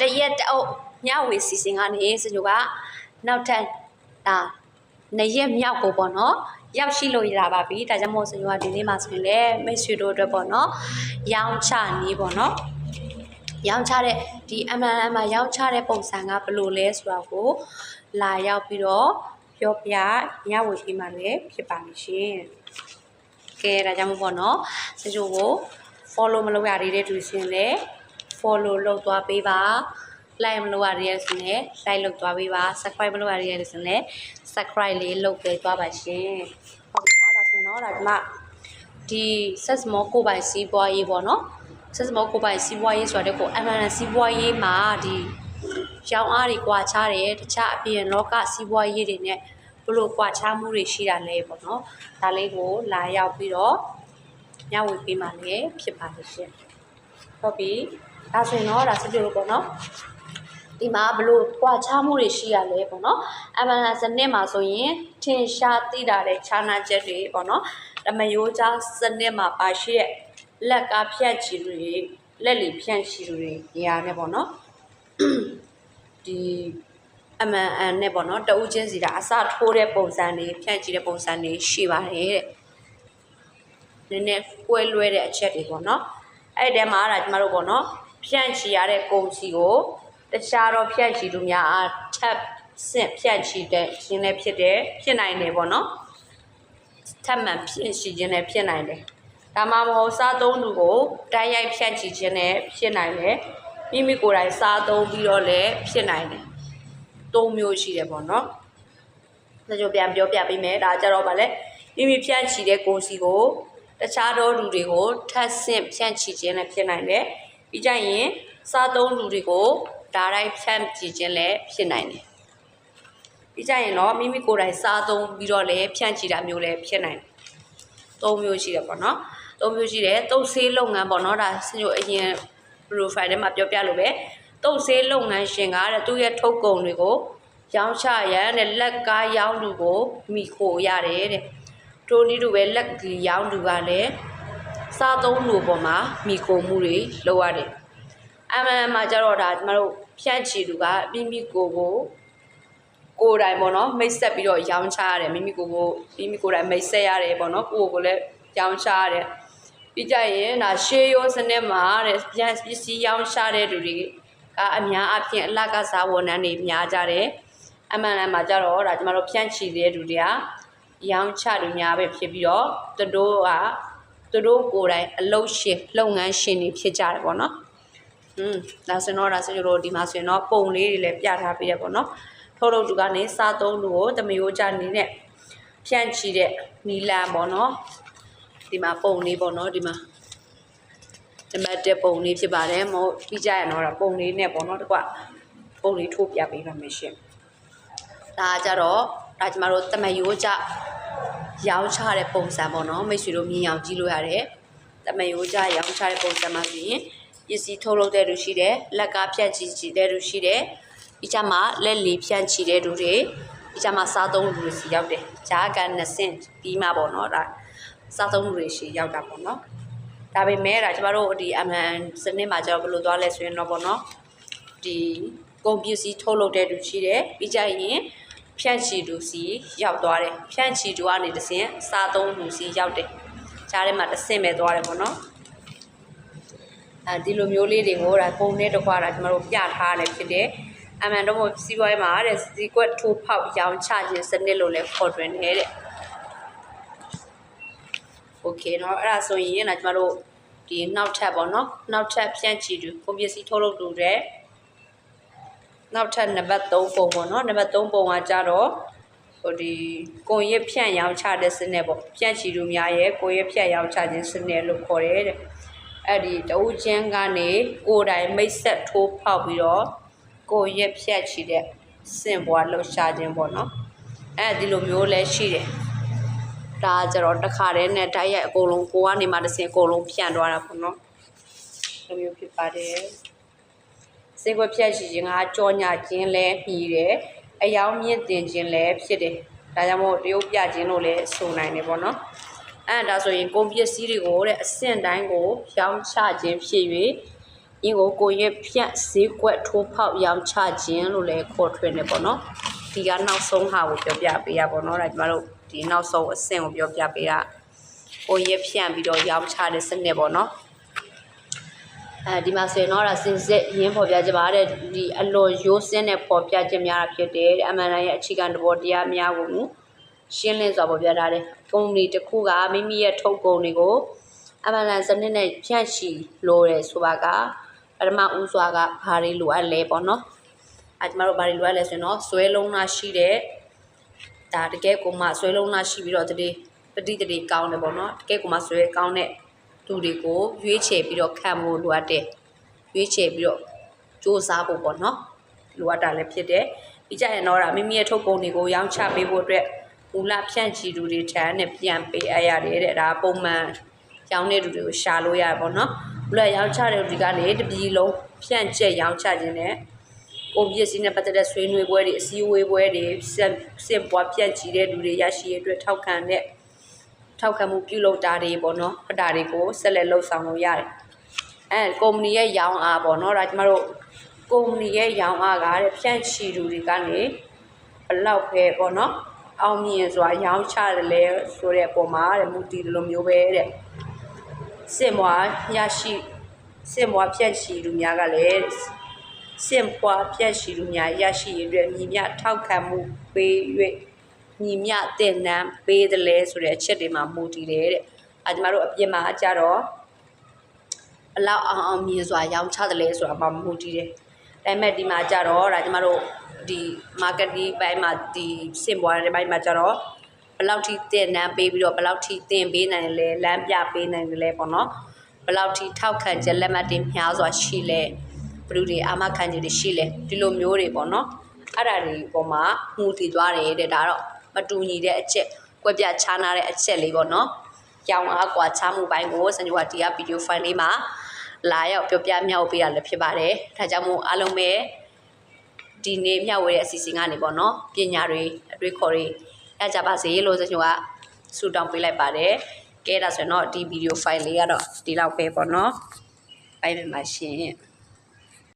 တရက်တအုပ်ညဝေစီစဉ်ကနေစညိုကနောက်ထပ်ဒါနှစ်ရက်မြောက်ကိုပေါ့နော်ရောက်ရှိလို့ရပါပြီဒါကြောင့်မို့စညိုကဒီနေ့မှဆိုရင်လည်းမိတ်ဆွေတို့အတွက်ပေါ့နော်ရောင်းချနေပေါ့နော်ရောင်းချတဲ့ဒီ MLM မှာရောင်းချတဲ့ပုံစံကဘယ်လိုလဲဆိုတာကိုလာရောက်ပြီးတော့ပြောပြညဝေရှိမှလည်းဖြစ်ပါလိမ့်ရှင်ကဲဒါကြောင့်မို့ပေါ့နော်စညိုကို follow မလုပ်ရသေးတဲ့သူရှင်လည်း follow လုပ်သွားပေးပါ like မလုပ်ရသေးတဲ့ဆိုရင် like လုပ်သွားပေးပါ subscribe မလုပ်ရသေးတဲ့ဆိုရင် subscribe လေးလုပ်ပေးသွားပါရှင်ဟုတ်ပြီနော်ဒါဆိုရင်တော့ဒါဒီမှာဒီ set small ကိုပိုင်စီးပွားရေးပေါ့နော် set small ကိုပိုင်စီးပွားရေးဆိုတဲ့ကို MLN စီးပွားရေးမှာဒီရောင်းအားတွေကွာခြားတယ်တခြားအပြင်လောကစီးပွားရေးတွေနဲ့ဘယ်လိုကွာခြားမှုတွေရှိတာလဲပေါ့နော်ဒါလေးကိုလာရောက်ပြီးတော့ညဝေပေးမှလည်းဖြစ်ပါလိမ့်ရှင်ဟုတ်ပြီ ဒါဆိုရင်တော့ဒါစကြလို့ပေါ့နော်ဒီမှာဘလို့ကွာခြားမှုတွေရှိရလဲပေါ့နော်အမှန်လားစနစ်မှာဆိုရင်ထင်ရှားသိတာတဲ့ခြားနာချက်တွေပေါ့နော်ဓမယိုးကြားစနစ်မှာပါရှိတဲ့လက်ကဖြတ်ချီတွေလက်လီဖြန့်ချီတွေနေရာနဲ့ပေါ့နော်ဒီအမှန်အန်နဲ့ပေါ့နော်တဦးချင်းစီတာအစထိုးတဲ့ပုံစံတွေဖြန့်ချီတဲ့ပုံစံတွေရှိပါတယ်တဲ့နည်းနည်းကွဲလွဲတဲ့အချက်တွေပေါ့နော်အဲ့ဒီထဲမှာဒါကျမတို့ပေါ့နော် ဖြန့်ချီရတဲ့ကုန်စီကိုတခြားတော့ဖြန့်ချီသူများအားထပ်ဆင့်ဖြန့်ချီတဲ့ခြင်းလည်းဖြစ်တယ်ဖြစ်နိုင်တယ်ပေါ့နော်ထပ်မံဖြန့်ချီခြင်းလည်းဖြစ်နိုင်တယ်ဒါမှမဟုတ်စားသုံးသူကိုတိုက်ရိုက်ဖြန့်ချီခြင်းလည်းဖြစ်နိုင်တယ်မိမိကိုယ်တိုင်စားသုံးပြီးတော့လည်းဖြစ်နိုင်တယ်သုံးမျိုးရှိတယ်ပေါ့နော်ဒါကြောင့်ပြန်ပြောပြပေးမယ်ဒါကြတော့ဗာလဲမိမိဖြန့်ချီတဲ့ကိုယ်စီကိုတခြားသောလူတွေကိုထပ်ဆင့်ဖြန့်ချီခြင်းလည်းဖြစ်နိုင်တယ် ပြီးကြရင်စားသုံးလူတွေကိုဒါတိုင်းဖြန့်ချီခြင်းလည်းဖြစ်နိုင်တယ်ပြီးကြရင်တော့မိမိကိုယ်တိုင်စားသုံးပြီးတော့လည်းဖြန့်ချီတာမျိုးလည်းဖြစ်နိုင်တယ်သုံးမျိုးရှိတယ်ပေါ့နော်သုံးမျိုးရှိတယ်တုတ်ဆေးလုပ်ငန်းပေါ့နော်ဒါစညိုအရင် profile ထဲမှာပြောပြလို့ပဲတုတ်ဆေးလုပ်ငန်းရှင်ကတဲ့သူ့ရဲ့ထုတ်ကုန်တွေကိုရောင်းချရန်တဲ့လက်ကားရောင်းလူကိုမိခိုရတယ်တဲ့တိုနီတို့ပဲလက်ကီရောင်းလူကလည်း စားသုံးလူပေါ်မှာမိခိုမှုတွေလုပ်ရတယ်အမှန်မှာကျတော့ဒါကျမတို့ဖြန့်ချီလူကမိမိကိုယ်ကိုကိုယ်တိုင်ပေါ့နော်မိတ်ဆက်ပြီးတော့ရောင်းချရတယ်မိမိကိုယ်ကိုမိမိကိုယ်တိုင်မိတ်ဆက်ရတယ်ပေါ့နော်ကိုယ်ကိုယ်လည်းရောင်းချရတယ်ပြီးကြရင်ဒါရှေးရိုးစနစ်မှာတဲ့ပြန်ပစ္စည်းရောင်းချတဲ့လူတွေကအများအပြားအလကစားဝန်ထမ်းတွေများကြတယ်အမှန်တမ်းမှာကျတော့ဒါကျမတို့ဖြန့်ချီတဲ့လူတွေကရောင်းချလူများပဲဖြစ်ပြီးတော့သူတို့က သူတို့ကိုယ်တိုင်အလုပ်ရှင်လုပ်ငန်းရှင်တွေဖြစ်ကြတယ်ပေါ့နော်อืมဒါဆိုတော့ဒါဆိုကြတော့ဒီမှာဆိုရင်တော့ပုံလေးတွေလည်းပြထားပေးရပေါ့နော်ထုတ်လုပ်သူကနေစားသုံးလူကိုတမယိုးကြနေနဲ့ဖြန့်ချီတဲ့နီလန်ပေါ့နော်ဒီမှာပုံလေးပေါ့နော်ဒီမှာနံပါတ်1ပုံလေးဖြစ်ပါတယ်မဟုတ်ပြီးကြရတော့ဒါပုံလေးနဲ့ပေါ့နော်တကွပုံလေးထိုးပြပေးပါမယ်ရှင်ဒါကြတော့ဒါကျမတို့တမယိုးကြ ရောင်းချတဲ့ပုံစံပေါ့နော်မိတ်ဆွေတို့မြင်အောင်ကြည့်လို့ရတယ်တမယိုးကြရောင်းချတဲ့ပုံစံမှာဆိုရင်ပစ္စည်းထုတ်လုပ်တဲ့လူရှိတယ်လက်ကဖြတ်ချီချီတဲ့လူရှိတယ်ဒီကြမှာလက်လီဖြန့်ချီတဲ့လူတွေဒီကြမှာစားသုံးလူတွေစီရောက်တယ်ဂျားကန်2ဆင့်ပြီးမှပေါ့နော်ဒါစားသုံးလူတွေရှိရောက်တာပေါ့နော်ဒါပေမဲ့ဒါကျမတို့ဒီအမှန်စနစ်မှာကျတော့ဘယ်လိုသွားလဲဆိုရင်တော့ပေါ့နော်ဒီကုန်ပစ္စည်းထုတ်လုပ်တဲ့လူရှိတယ်ပြီးကြရင် ဖြန့်ချီလူစီရောက်သွားတယ်ဖြန့်ချီလူကနေတစ်ဆင့်စားသုံးလူစီရောက်တယ်ကြားထဲမှာတစ်ဆင့်ပဲသွားတယ်ပေါ့နော်အဲဒီလိုမျိုးလေးတွေကိုဒါပုံနဲ့တကွာဒါကျမတို့ပြထားရတယ်ဖြစ်တယ်အမှန်တော့စီးပွားရေးမှာတဲ့စီကွက်ထိုးဖောက်ရောင်းချခြင်းစနစ်လို့လည်းခေါ်တွင်တယ်တဲ့โอเคเนาะအဲ့ဒါဆိုရင်ဒါကျမတို့ဒီနောက်ထပ်ပေါ့နော်နောက်ထပ်ဖြန့်ချီတူကွန်ပျူတာထုတ်လုပ်တူတဲ့ နောက်ထပ်နံပါတ်3ပုံပေါ့နော်နံပါတ်3ပုံကကြတော့ဟိုဒီကိုရဖြန့်ရောင်းချတဲ့စနစ်ပေါ့ဖြန့်ချီတူများရဲ့ကိုရဖြန့်ရောင်းချခြင်းစနစ်လို့ခေါ်တယ်တဲ့အဲ့ဒီတဦးချင်းကနေကိုယ်တိုင်မိတ်ဆက်ထိုးဖောက်ပြီးတော့ကိုရဖြန့်ချီတဲ့စင်ပွားလှုပ်ရှားခြင်းပေါ့နော်အဲ့ဒီလိုမျိုးလဲရှိတယ်ဒါကြတော့တစ်ခါတည်းနဲ့တိုက်ရိုက်အကုန်လုံးကိုကနေမှတစ်စင်အကုန်လုံးဖြန့်သွားတာပေါ့နော်ဒီမျိုးဖြစ်ပါတယ် စေကွက်ဖြတ်ရှိခြင်းကကြောညာခြင်းလဲမြည်တယ်အယောင်မြင့်တင်ခြင်းလဲဖြစ်တယ်ဒါကြောင့်မို့တရုပ်ပြခြင်းလို့လဲဆိုနိုင်တယ်ပေါ့နော်အဲ့ဒါဆိုရင်ကုန်ပစ္စည်းတွေကိုတဲ့အဆင့်တိုင်းကိုရောင်းချခြင်းဖြစ်၍အင်းကိုကိုရွက်ဖြန့်ဈေးကွက်ထိုးဖောက်ရောင်းချခြင်းလို့လည်းခေါ်ထွင်းတယ်ပေါ့နော်ဒီကနောက်ဆုံးဟာကိုပြောပြပေးရပေါ့နော်ဒါကျမတို့ဒီနောက်ဆုံးအဆင့်ကိုပြောပြပေးတာကိုရွက်ဖြန့်ပြီးတော့ရောင်းချတဲ့စနစ်ပေါ့နော် အဲဒီမှာဆိုရင်တော့ဒါစင်စစ်ရင်းဖော်ပြခြင်းပါတဲ့ဒီအလွန်ရိုးစင်းတဲ့ဖော်ပြခြင်းများတာဖြစ်တယ်တဲ့အမှန်တန်ရဲ့အခြေခံသဘောတရားများကိုရှင်းလင်းစွာဖော်ပြထားတယ်ကုမ္ပဏီတစ်ခုကမိမိရဲ့ထုတ်ကုန်တွေကိုအမှန်တန်စနစ်နဲ့ဖြန့်ချီလိုတယ်ဆိုပါကပထမဦးစွာကဘာတွေလိုအပ်လဲပေါ့နော်အဲကျမတို့ဘာတွေလိုအပ်လဲဆိုရင်တော့ဆွဲလုံးသားရှိတဲ့ဒါတကယ်ကိုမှဆွဲလုံးသားရှိပြီးတော့တတိပฏิတတိကောင်းတယ်ပေါ့နော်တကယ်ကိုမှဆွဲကောင်းတဲ့ သူတွေကိုရွေးချယ်ပြီးတော့ခံဖို့လိုအပ်တယ်ရွေးချယ်ပြီးတော့စူးစမ်းဖို့ပေါ့နော်လိုအပ်တာလည်းဖြစ်တယ်ပြီးကြရင်တော့ဒါမိမိရဲ့ထုတ်ကုန်တွေကိုရောင်းချပေးဖို့အတွက်မူလဖြန့်ချီသူတွေထံနဲ့ပြန်ပေးအပ်ရတယ်တဲ့ဒါပုံမှန်ရောင်းတဲ့သူတွေကိုရှာလို့ရတယ်ပေါ့နော်မူလရောင်းချတဲ့သူတွေကနေတပြည်လုံးဖြန့်ကျက်ရောင်းချခြင်းနဲ့ကိုပစ္စည်းနဲ့ပတ်သက်တဲ့ဆွေးနွေးပွဲတွေအစည်းအဝေးပွဲတွေဆက်စစ်ပွားပြန့်ချီတဲ့လူတွေရရှိရတဲ့အတွက်ထောက်ခံတဲ့ ထောက်ခံမှုပြုလုပ်တာတွေပေါ့နော်အတားတွေကိုဆက်လက်လှုပ်ဆောင်လို့ရတယ်အဲကုမ္ပဏီရဲ့ရောင်းအားပေါ့နော်ဒါကျမတို့ကုမ္ပဏီရဲ့ရောင်းအားကတဲ့ဖြန့်ချီသူတွေကနေဘလောက်ပဲပေါ့နော်အောင်မြင်စွာရောင်းချတယ်လဲဆိုတဲ့အပေါ်မှာတဲ့မူတည်တယ်လို့မျိုးပဲတဲ့စင်မွားရရှိစင်မွားဖြန့်ချီသူများကလည်းစင်ပွားဖြန့်ချီသူများရရှိရတဲ့ညီမျှထောက်ခံမှုပေး၍ ညီမျှတင်နန်းပေးတယ်လဲဆိုတဲ့အချက်တွေမှာမူတည်တယ်တဲ့အဲကျမတို့အပြင်မှာကြတော့ဘလောက်အောင်အောင်မြင်စွာရောင်းချတယ်လဲဆိုတာမှမဟုတ်တည်တယ်။ဒါပေမဲ့ဒီမှာကြတော့ဒါကျမတို့ဒီ marketing ဘိုင်းမှာဒီစင်ပွားတဲ့ဘိုင်းမှာကြတော့ဘလောက်ထိတင်နန်းပေးပြီးတော့ဘလောက်ထိတင်ပေးနိုင်လဲလမ်းပြပေးနိုင်လဲပေါ့နော်။ဘလောက်ထိထောက်ခံချက်လက်မှတ်တင်များစွာရှိလဲဘယ်လူတွေအာမခံချက်တွေရှိလဲဒီလိုမျိုးတွေပေါ့နော်။အဲ့ဒါတွေပေါ်မှာမှုတည်သွားတယ်တဲ့ဒါတော့မ တူညီတဲ့အချက်ကွက်ပြခြားနာတဲ့အချက်လေးပေါ့နော်။ရောင်အားကွာခြားမှုပိုင်းကိုစံကြဝဠာဒီကဗီဒီယိုဖိုင်လေးမှာလာရောက်ပြောပြမြောက်ပေးရလည်းဖြစ်ပါတယ်။ဒါကြောင့်မို့အားလုံးပဲဒီနေ့မျှဝေတဲ့အစီအစဉ်ကနေပေါ့နော်ပညာတွေအတွေ့ခေါ်တွေရကြပါစေလို့ကျွန်တော်ကဆုတောင်းပေးလိုက်ပါတယ်။ကဲဒါဆိုရင်တော့ဒီဗီဒီယိုဖိုင်လေးကတော့ဒီလောက်ပဲပေါ့နော်။ပိုင်းပြန်ပါရှင်။